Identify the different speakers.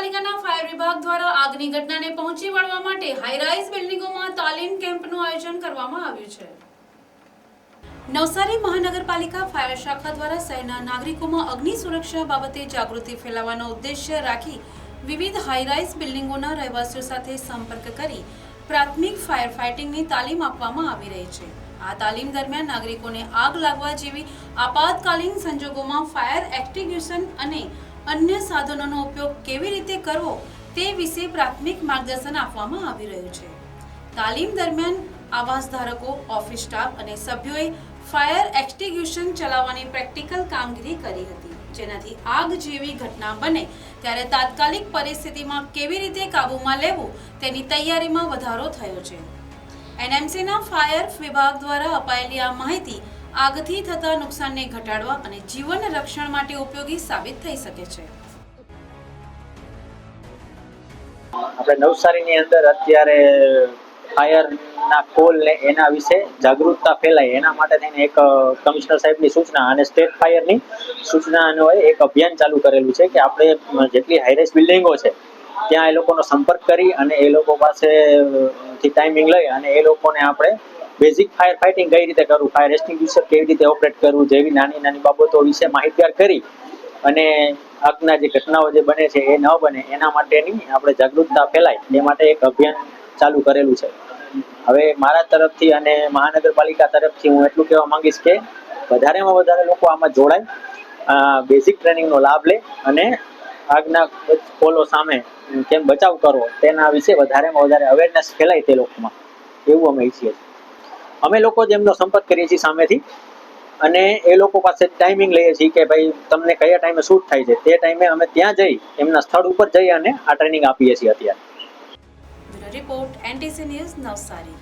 Speaker 1: મહાનગરપાલિકાના ફાયર વિભાગ દ્વારા આગની ઘટનાને પહોંચી વળવા માટે હાઈરાઇઝ બિલ્ડિંગોમાં તાલીમ કેમ્પનું આયોજન કરવામાં આવ્યું છે. નવસારી મહાનગરપાલિકા ફાયર શાખા દ્વારા શહેરના નાગરિકોમાં અગ્નિ સુરક્ષા બાબતે જાગૃતિ ફેલાવવાનો ઉદ્દેશ્ય રાખી વિવિધ હાઈરાઇઝ બિલ્ડિંગોના રહેવાસીઓ સાથે સંપર્ક કરી પ્રાથમિક ફાયર ફાઇટિંગની તાલીમ આપવામાં આવી રહી છે. આ તાલીમ દરમિયાન નાગરિકોને આગ લાગવા જેવી આપાતકાલીન સંજોગોમાં ફાયર એક્ટિગ્યુશન અને અન્ય સાધનોનો ઉપયોગ કેવી રીતે કરવો તે વિશે પ્રાથમિક માર્ગદર્શન આપવામાં આવી રહ્યું છે. તાલીમ દરમિયાન આવાસ ધારકો ઓફિસ સ્ટાફ અને સભ્યોએ ફાયર એક્સટિંગ્યુશન ચલાવવાની પ્રેક્ટિકલ કામગીરી કરી હતી. જેનાથી આગ જેવી ઘટના બને ત્યારે તાત્કાલિક પરિસ્થિતિમાં કેવી રીતે કાબૂમાં લેવું તેની તૈયારીમાં વધારો થયો છે. એનએમસીના ફાયર વિભાગ દ્વારા અપાયેલી આ માહિતી આગથી થતા નુકસાનને ઘટાડવા અને જીવન રક્ષણ માટે ઉપયોગી સાબિત થઈ શકે છે.
Speaker 2: આપણે નવસારીની અંદર અત્યારે ફાયરના કોલ ને એના વિશે જાગૃતતા ફેલાય. એના માટે થઈને એક કમિશનર સાહેબની સૂચના અને સ્ટેટ ફાયરની સૂચના અન્વયે એક અભિયાન ચાલુ કરેલું છે કે આપણે જેટલી હાઈરેસ બિલ્ડિંગો છે, ત્યાં એ લોકોનો સંપર્ક કરી અને એ લોકો પાસે થી ટાઈમિંગ લઈ અને એ લોકોને આપણે બેઝિક ફાયર ફાઇટિંગ કઈ રીતે કરવું? ફાયર એક્સટિંગ્યુશર કેવી રીતે ઓપરેટ કરવું? જેવી નાની નાની બાબતો વિશે માહિતગાર કરી અને આગના જે ઘટનાઓ જે બને છે એ ન બને, એના માટેની આપણે જાગૃતતા ફેલાય. એ માટે એક અભિયાન ચાલુ કરેલું છે. હવે મારા તરફથી અને મહાનગરપાલિકા તરફથી હું એટલું કહેવા માંગીશ કે વધારેમાં વધારે લોકો આમાં જોડાય બેઝિક ટ્રેનિંગનો લાભ લે અને આગના પોલો સામે કેમ બચાવ કરવો, તેના વિશે વધારેમાં વધારે અવેરનેસ ફેલાય તે લોકોમાં. એવું અમે ઈચ્છીએ છીએ. અમે લોકો જ એમનો સંપર્ક કરીએ છીએ સામેથી. અને એ લોકો પાસે ટાઈમિંગ લઈએ છીએ કે ભાઈ તમને કયા ટાઈમે શૂટ થાય છે. તે ટાઈમે અમે ત્યાં જઈ એમના સ્થળ ઉપર જઈ અને આ ટ્રેનિંગ આપીએ છીએ અત્યારે.
Speaker 1: Report NTC news Navsari.